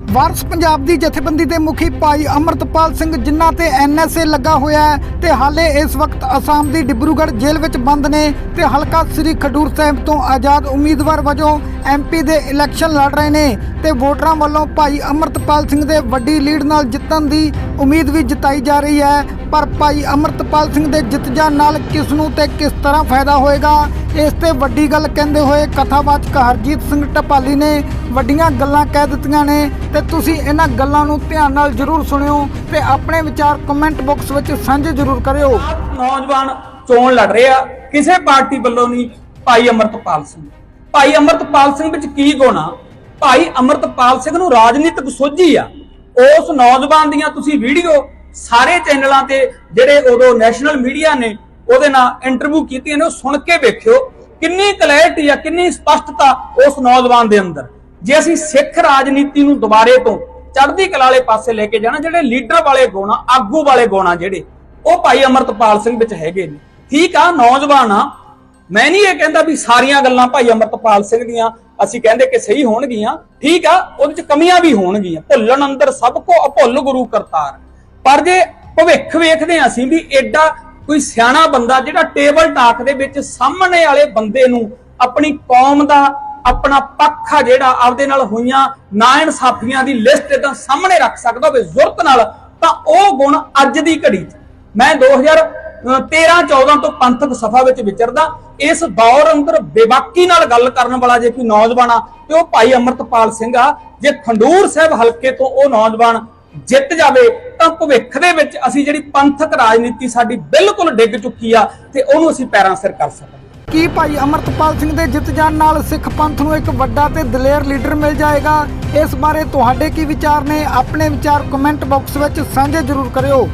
ਵਾਰਸ ਪੰਜਾਬ ਦੀ ਜਥੇਬੰਦੀ ਦੇ ਮੁਖੀ ਭਾਈ ਅਮਰਤਪਾਲ ਸਿੰਘ ਜਿਨ੍ਹਾਂ ਤੇ ਐਨਐਸਏ ਲੱਗਾ ਹੋਇਆ ਹੈ ਤੇ ਹਾਲੇ ਇਸ ਵਕਤ ਅਸਾਮ ਦੀ ਡਿਬਰੂਗੜ੍ਹ ਜੇਲ੍ਹ ਵਿੱਚ ਬੰਦ ਨੇ ਤੇ ਹਲਕਾ ਸ੍ਰੀ ਖਡੂਰ ਸਾਹਿਬ ਤੋਂ ਆਜ਼ਾਦ ਉਮੀਦਵਾਰ ਵਜੋਂ ਐਮਪੀ ਦੇ ਇਲੈਕਸ਼ਨ ਲੜ ਰਹੇ ਨੇ। ਤੇ ਵੋਟਰਾਂ ਵੱਲੋਂ ਭਾਈ ਅਮਰਤਪਾਲ ਸਿੰਘ ਦੇ ਵੱਡੀ ਲੀਡ ਨਾਲ ਜਿੱਤਣ ਦੀ ਉਮੀਦ ਵੀ ਜਤਾਈ ਜਾ ਰਹੀ ਹੈ। ਪਰ ਭਾਈ ਅਮਰਤਪਾਲ ਸਿੰਘ ਦੇ ਜਿੱਤ ਜਾਣ ਨਾਲ ਕਿਸ ਨੂੰ ਤੇ ਕਿਸ ਤਰ੍ਹਾਂ ਫਾਇਦਾ ਹੋਏਗਾ, ਇਸ ਤੇ ਵੱਡੀ ਗੱਲ ਕਹਿੰਦੇ ਹੋਏ ਕਥਾਵਾਚਕ ਹਰਜੀਤ ਸਿੰਘ ਟਪਾਲੀ ਨੇ ਵੱਡੀਆਂ ਗੱਲਾਂ ਕਹਿ ਦਿੱਤੀਆਂ ਨੇ ਤੇ ਤੁਸੀਂ ਇਹਨਾਂ ਗੱਲਾਂ ਨੂੰ ਧਿਆਨ ਨਾਲ ਜ਼ਰੂਰ ਸੁਣਿਓ ਤੇ ਆਪਣੇ ਵਿਚਾਰ ਕਮੈਂਟ ਬਾਕਸ ਵਿੱਚ ਸਾਂਝੇ ਜ਼ਰੂਰ ਕਰਿਓ। ਨੌਜਵਾਨ ਚੋਣ ਲੜ ਰਹੇ ਆ, ਕਿਸੇ ਪਾਰਟੀ ਵੱਲੋਂ ਨਹੀਂ ਭਾਈ ਅਮਰਤਪਾਲ ਸਿੰਘ। ਭਾਈ ਅਮਰਤਪਾਲ ਸਿੰਘ ਵਿੱਚ ਕੀ ਗੁਣਾ ਭਾਈ ਅਮਰਤਪਾਲ ਸਿੰਘ ਨੂੰ ਰਾਜਨੀਤਿਕ ਸੋਝੀ ਆ। ਉਸ ਨੌਜਵਾਨ ਦੀਆਂ ਤੁਸੀਂ ਵੀਡੀਓ ਸਾਰੇ ਚੈਨਲਾਂ ਤੇ ਜਿਹੜੇ ਉਦੋਂ ਨੈਸ਼ਨਲ ਮੀਡੀਆ ਨੇ ਉਹਦੇ ਨਾਲ ਇੰਟਰਵਿਊ ਕੀਤੀਆਂ ਨੇ, ਉਹ ਸੁਣ ਕੇ ਵੇਖਿਓ ਕਿੰਨੀ ਕਲੈਰਿਟੀ ਆ, ਕਿੰਨੀ ਸਪਸ਼ਟਤਾ ਉਸ ਨੌਜਵਾਨ ਦੇ ਅੰਦਰ। ਜੇ ਅਸੀਂ ਸਿੱਖ ਰਾਜਨੀਤੀ ਨੂੰ ਦੁਬਾਰੇ ਤੋਂ ਚੜ੍ਹਦੀ ਕਲਾ ਵਾਲੇ ਪਾਸੇ ਲੈ ਕੇ ਜਾਣਾ, ਜਿਹੜੇ ਲੀਡਰ ਵਾਲੇ ਗੁਣ ਆਗੂ ਵਾਲੇ ਗੁਣ ਜਿਹੜੇ, ਉਹ ਭਾਈ ਅਮਰਤਪਾਲ ਸਿੰਘ ਵਿੱਚ ਹੈਗੇ ਨੇ। ਠੀਕ ਆ, ਨੌਜਵਾਨ ਆ। ਮੈਂ ਨਹੀਂ ਇਹ ਕਹਿੰਦਾ ਵੀ ਸਾਰੀਆਂ ਗੱਲਾਂ ਭਾਈ ਅਮਰਤਪਾਲ ਸਿੰਘ ਦੀਆਂ ਅਸੀਂ ਕਹਿੰਦੇ ਕਿ ਸਹੀ ਹੋਣਗੀਆਂ, ਠੀਕ ਆ, ਉਹਦੇ ਚ ਕਮੀਆਂ ਵੀ ਹੋਣਗੀਆਂ। ਭੁੱਲਣ ਅੰਦਰ ਸਭ ਕੋ ਅਭੁੱਲ ਗੁਰੂ ਕਰਤਾਰ। ਪਰ ਜੇ ਭਵਿੱਖ ਵੇਖਦੇ ਹਾਂ ਅਸੀਂ ਵੀ ਐਡਾ ਕੋਈ ਸਿਆਣਾ ਬੰਦਾ ਜਿਹੜਾ ਟੇਬਲ ਟਾਕ ਦੇ ਵਿੱਚ ਸਾਹਮਣੇ ਵਾਲੇ ਬੰਦੇ ਨੂੰ ਆਪਣੀ ਕੌਮ ਦਾ ਆਪਣਾ ਪੱਖ ਆ ਜਿਹੜਾ ਆਪਦੇ ਨਾਲ ਹੋਈਆਂ ਨਾ ਇਨਸਾਫੀਆਂ ਦੀ ਲਿਸਟ ਇਦਾਂ ਸਾਹਮਣੇ ਰੱਖ ਸਕਦਾ ਹੋਵੇ ਜ਼ੁਰਤ ਨਾਲ, ਤਾਂ ਉਹ ਗੁਣ ਅੱਜ ਦੀ ਘੜੀ 'ਚ। ਮੈਂ 2013 14 ਤੋਂ ਪੰਥਕ ਸਫਾ ਵਿੱਚ ਵਿਚਰਦਾ, ਇਸ ਦੌਰ ਅੰਦਰ ਬੇਬਾਕੀ ਨਾਲ ਗੱਲ ਕਰਨ ਵਾਲਾ ਜੇ ਕੋਈ ਨੌਜਵਾਨ ਆ, ਤੇ ਉਹ ਭਾਈ ਅਮਰਤਪਾਲ ਸਿੰਘ ਆ, ਜੇ ਖੰਡੂਰ ਸਾਹਿਬ ਹਲਕੇ ਤੋਂ ਉਹ ਨੌਜਵਾਨ ਜਿੱਤ ਜਾਵੇ, ਤਾਂ ਭਵਿੱਖ ਦੇ ਵਿੱਚ ਅਸੀਂ ਜਿਹੜੀ ਪੰਥਕ ਰਾਜਨੀਤੀ ਸਾਡੀ ਬਿਲਕੁਲ ਡਿੱਗ ਚੁੱਕੀ ਆ, ਤੇ ਉਹਨੂੰ ਅਸੀਂ ਪੈਰਾਂ ਸਿਰ ਕਰ ਸਕਦੇ ਕੀ ਭਾਈ ਅਮਰਤਪਾਲ ਸਿੰਘ ਦੇ ਜਿੱਤ ਜਾਣ ਨਾਲ ਸਿੱਖ ਪੰਥ ਨੂੰ ਇੱਕ ਵੱਡਾ ਤੇ ਦਲੇਰ ਲੀਡਰ ਮਿਲ ਜਾਏਗਾ? ਇਸ ਬਾਰੇ ਤੁਹਾਡੇ ਕੀ ਵਿਚਾਰ ਨੇ? ਆਪਣੇ ਵਿਚਾਰ ਕਮੈਂਟ ਬਾਕਸ ਵਿੱਚ ਸਾਂਝੇ ਜ਼ਰੂਰ ਕਰਿਓ।